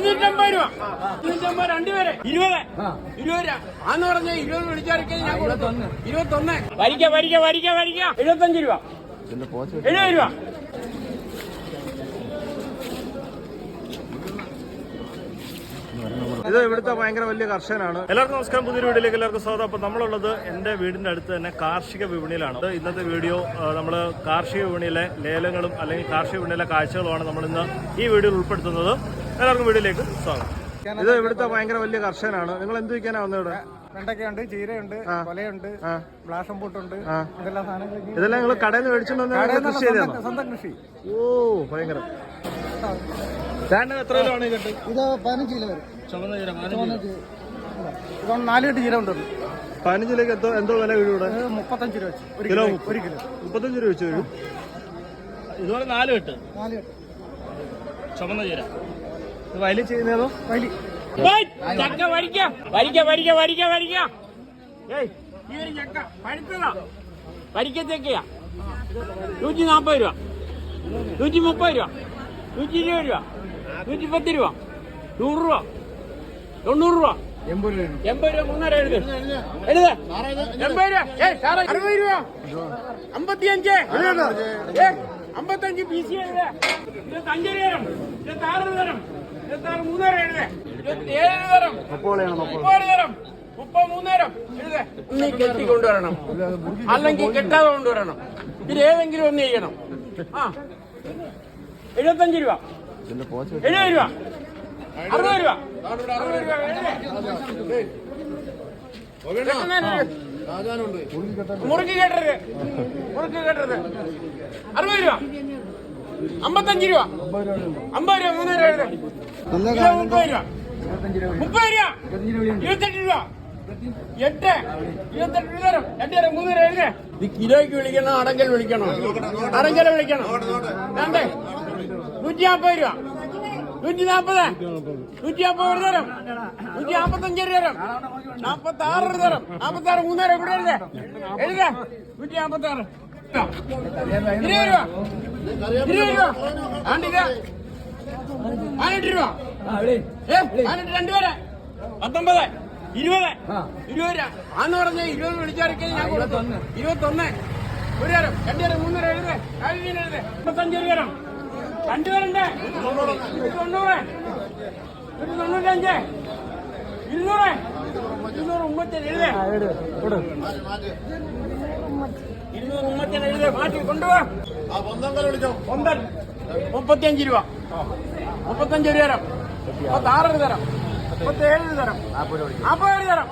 ഇരുന്നൂറ്റമ്പത് രൂപ. ഇരുന്നൂറ്റമ്പത് രണ്ടുപേരെ. ഇരുപത്. ഇരുപത് രൂപ. ആന്ന് പറഞ്ഞ ഇരുപത് വിളിച്ചറിക്കാൻ ഞാൻ കൊടുത്തു ഇരുപത്തൊന്ന്. വരിക വരിക വരിക വരിക എഴുപത്തഞ്ച് രൂപ. എഴുപത് രൂപ. ഇത് ഇവിടുത്തെ ഭയങ്കര വലിയ കർഷകനാണ്. എല്ലാവർക്കും നമസ്കാരം. പുതിയൊരു വീഡിയോയിലേക്ക് എല്ലാവർക്കും സ്വാഗതം. അപ്പോൾ നമ്മളുള്ളത് എന്റെ വീടിന്റെ അടുത്ത് തന്നെ കാർഷിക വിപണിയിലാണ്. ഇന്നത്തെ വീഡിയോ നമ്മൾ കാർഷിക വിപണിയിലെ ലേലങ്ങളും അല്ലെങ്കിൽ കാർഷിക വിപണിയിലെ കാഴ്ചകളുമാണ് നമ്മൾ ഇന്ന് ഈ വീഡിയോയിൽ ഉൾപ്പെടുത്തുന്നത്. എല്ലാവർക്കും വീഡിയോയിലേക്ക് സ്വാഗതം. ഇത് ഇവിടുത്തെ ഭയങ്കര വലിയ കർഷകനാണ്. നിങ്ങൾ എന്ത് വിൽക്കാനാ വന്നത് ഇവിടെ? വെണ്ടയ്ക്കയുണ്ട് ചീരയുണ്ട് കൊലയുണ്ട്. ബ്ലാഷം പൂട്ടുണ്ട് ഇതെല്ലാം സാധനങ്ങൾ ഇതെല്ലാം നിങ്ങൾ കടയിൽ നിന്ന് മേടിച്ചു കൃഷി ചെയ്തതാണോ? സ്വന്തം കൃഷി. ഓ ഭയങ്കര. എത്ര കിലോ ആണ് ഇത് പതിനഞ്ച് കിലോ വരും. ചുവന്ന ചീര പതിനഞ്ച് ഉണ്ട് പതിനഞ്ച് കിലോക്ക് എന്തോ എന്തോ വില വീഴും ഇവിടെ? മുപ്പത്തഞ്ച് രൂപ വെച്ച്. ഒരു കിലോ ഒരു കിലോ. മുപ്പത്തഞ്ച് രൂപ വെച്ച് വരും. ഇതുപോലെ നാല് കെട്ട്? നാല് കെട്ട്. ചുമന്ന ചീര. വയലിൽ ചെയ്യുന്നതോ വലി ചക്ക വരിക വരിക വരിക വരിക വരിക ഏയ് ഈ ഒരു ചക്ക പഴുത്തതാ. വരിക്കത്തേക്കയാ നൂറ്റി നാൽപ്പത് രൂപ. നൂറ്റി മുപ്പത് രൂപ. നൂറ്റി ഇരുപത് രൂപ. നൂറ്റി പത്ത് രൂപ. നൂറ് രൂപ. തൊണ്ണൂറ് രൂപ. എൺപത് രൂപ. എൺപത് രൂപ മൂന്നര എഴുത് എഴുത് എൺപത് രൂപ. അറുപത് രൂപ. അമ്പത്തിയഞ്ച്. അമ്പത്തഞ്ച് പി സി എഴുത് ഇരുപത്തഞ്ച് തരം ഇരുപത്താറ് തരം ഇരുപത്താറ് മൂന്നര എഴുത്. ഇരുപത്തിയേഴ് തരം മുപ്പത്? തരം മുപ്പത് മൂന്നേരം എഴുത്. നീ കെട്ടി കൊണ്ടുവരണം അല്ലെങ്കിൽ കെട്ടാതെ കൊണ്ടുവരണം ഇതിൽ ഏതെങ്കിലും ഒന്ന് ചെയ്യണം. ആ. എഴുപത്തഞ്ച് രൂപ. എഴുപത് രൂപ. അറുപത് രൂപ. അറുപത് രൂപ. എഴുത്. മുറുക്കി കെട്ടരുത്. മുറുക്കി കെട്ടരുത്. അറുപത് രൂപ. അമ്പത്തഞ്ച് രൂപ. അമ്പത് രൂപ. മൂന്നര എഴുത്. മുപ്പത് രൂപ. മുപ്പത് രൂപ. ഇരുപത്തെട്ട് രൂപ. എട്ട്. ഇരുപത്തെട്ട് രൂപ തരും. എട്ട് തരം. മൂന്നര എഴുത് ഇത് കിലോയ്ക്ക് വിളിക്കണോ അടങ്കൽ വിളിക്കണോ. അടങ്കൽ വിളിക്കണം. വേണ്ടേ നൂറ്റി നാൽപ്പത് രൂപ. നൂറ്റി നാൽപ്പത് നൂറ്റി നാൽപ്പത് ഒരു തരം. നൂറ്റി നാൽപ്പത്തഞ്ച് ഒരു തരം. നാൽപ്പത്തി ആറ് ഒരു തരം. നാൽപ്പത്തി ആറ് മൂന്നര ഇവിടെ എഴുതേ. എഴുതേ. നൂറ്റി നാൽപ്പത്തി ആറ് ഇരുപത് രൂപ. ഇരുപത് രൂപ. ആണ്ടില്ല പതിനെട്ട് രൂപ. രണ്ടുപേരെ. പത്തൊമ്പത് ഇരുപത് ഇരുപത് രൂപ. ആന്ന് പറഞ്ഞ ഇരുപത് വിളിച്ചറിക്കാൻ ഞാൻ കൊടുത്തു. ഇരുപത്തൊന്ന്. ഒരു തരം. രണ്ടു മൂന്നര എഴുതേ. മുപ്പത്തഞ്ച് ഒരു തരം. രണ്ടുപേരുണ്ട് തൊണ്ണൂറ് ഒരു തൊണ്ണൂറ്റഞ്ച് ഇരുന്നൂറ്. ഇരുന്നൂറ് ഉമ്മത്തൻ എഴുതേ. ഇരുന്നൂറ് ഉമ്മത്തൻ എഴുതേ. മാറ്റി വിളിച്ചോ? ഒമ്പൻ മുപ്പത്തിയഞ്ച് രൂപ. മുപ്പത്തഞ്ച് ഒരു തരം. മുപ്പത്താറ് തരം. മുപ്പത്തേഴ് തരം. നാൽപ്പത് തരം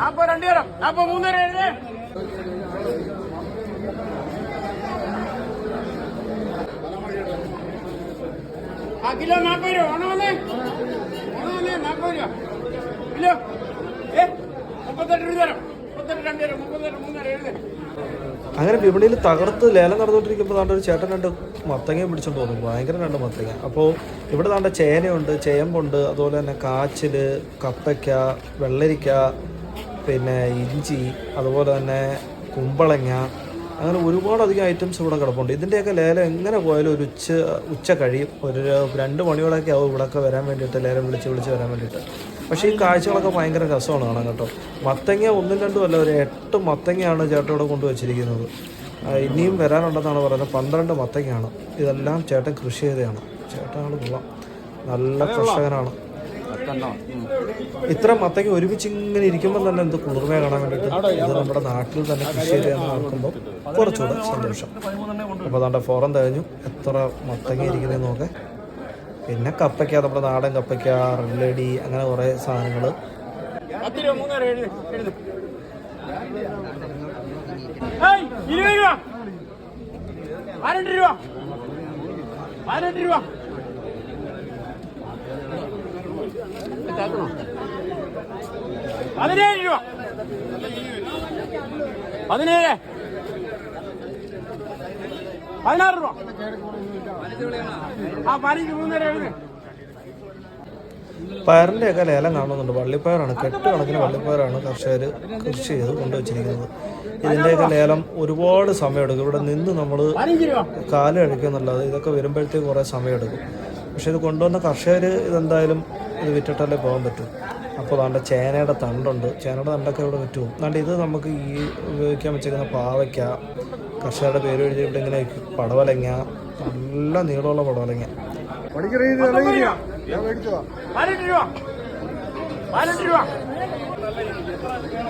നാൽപ്പത് രണ്ട് തരം നാൽപ്പത് മൂന്നര എഴുതേ ആ കിലോ നാൽപ്പത് രൂപ. ഓണമല്ലേ ഓണമല്ലേ നാൽപ്പത് രൂപ. കിലോ. ഏ മുപ്പത്തെട്ട് രൂപ തരാം. മുപ്പത്തെട്ട് രണ്ട് തരാം. മുപ്പത്തെട്ട് മൂന്നര എഴുതേ അങ്ങനെ വിപണിയിൽ തകർത്ത് ലേലം നടന്നുകൊണ്ടിരിക്കുമ്പോൾ താണ്ട ഒരു ചേട്ടൻ രണ്ട് മത്തങ്ങ പിടിച്ചോണ്ട് തോന്നും ഭയങ്കര രണ്ട് മത്തങ്ങ. അപ്പോൾ ഇവിടെ താണ്ട ചേനയുണ്ട് ചേമ്പുണ്ട് അതുപോലെ തന്നെ കാച്ചിൽ കപ്പയ്ക്ക വെള്ളരിക്ക പിന്നെ ഇഞ്ചി അതുപോലെ തന്നെ കുമ്പളങ്ങ അങ്ങനെ ഒരുപാടധികം ഐറ്റംസ് ഇവിടെ കിടപ്പുണ്ട്. ഇതിന്റെയൊക്കെ ലേലം എങ്ങനെ പോയാലും ഒരു ഉച്ച ഉച്ച കഴിയും. ഒരു രണ്ട് മണിയോളൊക്കെ ആവും ഇവിടെയൊക്കെ വരാൻ വേണ്ടിയിട്ട് ലേലം വിളിച്ച് വിളിച്ച് വരാൻ വേണ്ടിയിട്ട്. പക്ഷേ ഈ കാഴ്ചകളൊക്കെ ഭയങ്കര രസമാണ് കാണാൻ കേട്ടോ. മത്തങ്ങ ഒന്നും രണ്ടും അല്ല ഒരു എട്ട് മത്തങ്ങയാണ് ചേട്ടൻ ഇവിടെ കൊണ്ടുവച്ചിരിക്കുന്നത്. ഇനിയും വരാനുണ്ടെന്നാണ് പറയുന്നത്. പന്ത്രണ്ട് മത്തങ്ങയാണ്. ഇതെല്ലാം ചേട്ടൻ കൃഷി ചെയ്തതാണ്. ചേട്ടനാണ് കൊള്ളാം നല്ല കർഷകനാണ്. ഇത്ര മത്തങ്ങ ഒരുമിച്ച് ഇങ്ങനെ ഇരിക്കുമ്പോൾ തന്നെ എന്ത് കുളിർമ കാണാൻ വേണ്ടിയിട്ട്. ഇത് നമ്മുടെ നാട്ടിൽ തന്നെ കൃഷി ചെയ്യാന്ന് നോക്കുമ്പോൾ കുറച്ചുകൂടെ സന്തോഷം. അപ്പോൾ അതാണ്ട് ഫോറം തികഞ്ഞു എത്ര മത്തങ്ങ ഇരിക്കുന്നതെന്ന് നോക്കെ പിന്നെ കപ്പയ്ക്ക നമ്മുടെ നാടൻ കപ്പയ്ക്ക റെഡി അങ്ങനെ കുറേ സാധനങ്ങൾ? പതിനേഴ് രൂപ. പതിനേഴ്. പതിനാറ് രൂപ. പയറിന്റെയൊക്കെ ലേലം കാണുന്നുണ്ട്. വള്ളിപ്പയറാണ്. കെട്ട് കണക്കിന് വള്ളിപ്പയറാണ് കർഷകർ കൃഷി ചെയ്ത് കൊണ്ടുവച്ചിരിക്കുന്നത് ഇതിന്റെയൊക്കെ ലേലം ഒരുപാട് സമയമെടുക്കും. ഇവിടെ നിന്ന് നമ്മൾ കാൽ കഴിക്കുമെന്നുള്ളത് ഇതൊക്കെ വരുമ്പോഴത്തേക്ക് കുറേ സമയമെടുക്കും. പക്ഷെ ഇത് കൊണ്ടുവന്ന കർഷകർ ഇതെന്തായാലും ഇത് വിറ്റിട്ടല്ലേ പോകാൻ പറ്റും. അപ്പോൾ അതാണ്ട് ചേനയുടെ തണ്ടുണ്ട്. ചേനയുടെ തണ്ടൊക്കെ ഇവിടെ പറ്റുമോ അതാണ്ട് ഇത് നമുക്ക് ഈ ഉപയോഗിക്കാൻ വെച്ചേക്കുന്ന പാവയ്ക്ക കർഷകരുടെ പേര് എഴുതിയിട്ട് ഇങ്ങനെ പടവലങ്ങ നല്ല നീളമുള്ള പടവലങ്ങ. അല്ലെങ്കിൽ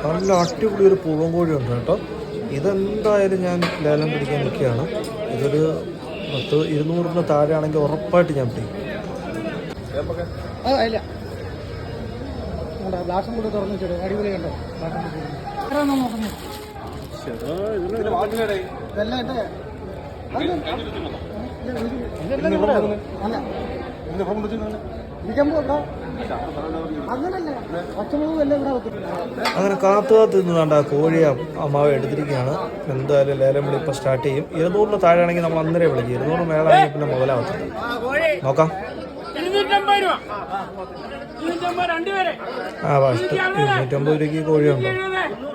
നല്ല അടിപൊളി ഒരു പൂവൻ കോഴി ഉണ്ട് കേട്ടോ. ഇതെന്തായാലും ഞാൻ ലേലം പിടിക്കാൻ നിൽക്കുകയാണ്. ഇതൊരു പത്ത് ഇരുന്നൂറിന് താഴെ ആണെങ്കിൽ ഉറപ്പായിട്ട് ഞാൻ പിടിക്കും. ഗ്ലാസും കൂടെ തുറന്നു വെച്ചിട്ട് അടിപൊളി കണ്ടോ ഗ്ലാസും നോക്കുന്നത് അങ്ങനെ കാത്തു കാത്ത് നിന്നാണ്ട് ആ കോഴിയെ അമ്മാവ് എടുത്തിരിക്കുകയാണ്. എന്തായാലും ലേലം വിളി ഇപ്പൊ സ്റ്റാർട്ട് ചെയ്യും. ഇരുന്നൂറിന് താഴെ ആണെങ്കിൽ നമ്മൾ അന്നേരം വിളിക്കും. ഇരുന്നൂറ് മേളാണെങ്കിൽ പിന്നെ മുതലാവത്തില്ല നോക്കാം. ആ ഫസ്റ്റ് ഇരുന്നൂറ്റമ്പത് രൂപയ്ക്ക് കോഴിയുണ്ടോ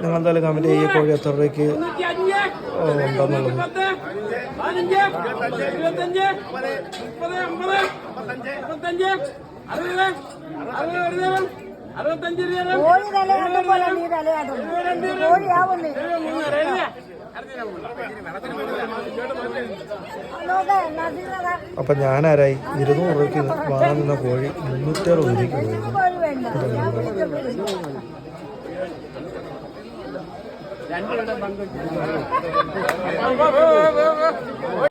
നിങ്ങൾ എന്തായാലും കമന്റ് ചെയ്യുക കോഴി എത്ര രൂപയ്ക്ക് ഉണ്ടെന്നുള്ളത്. പതിനഞ്ച് ഇരുപത്തഞ്ച് മുപ്പത് അമ്പത് മുപ്പത്തഞ്ച്. അറുപത് അറുപത് വരുന്നവൻ അറുപത്തഞ്ച് അപ്പൊ ഞാനാരായി? ഇരുന്നൂറ് രൂപയ്ക്ക് വാങ്ങുന്ന കോഴി കോഴി മുന്നൂറ്ററുപത് രൂപയ്ക്ക് പോയി കോഴി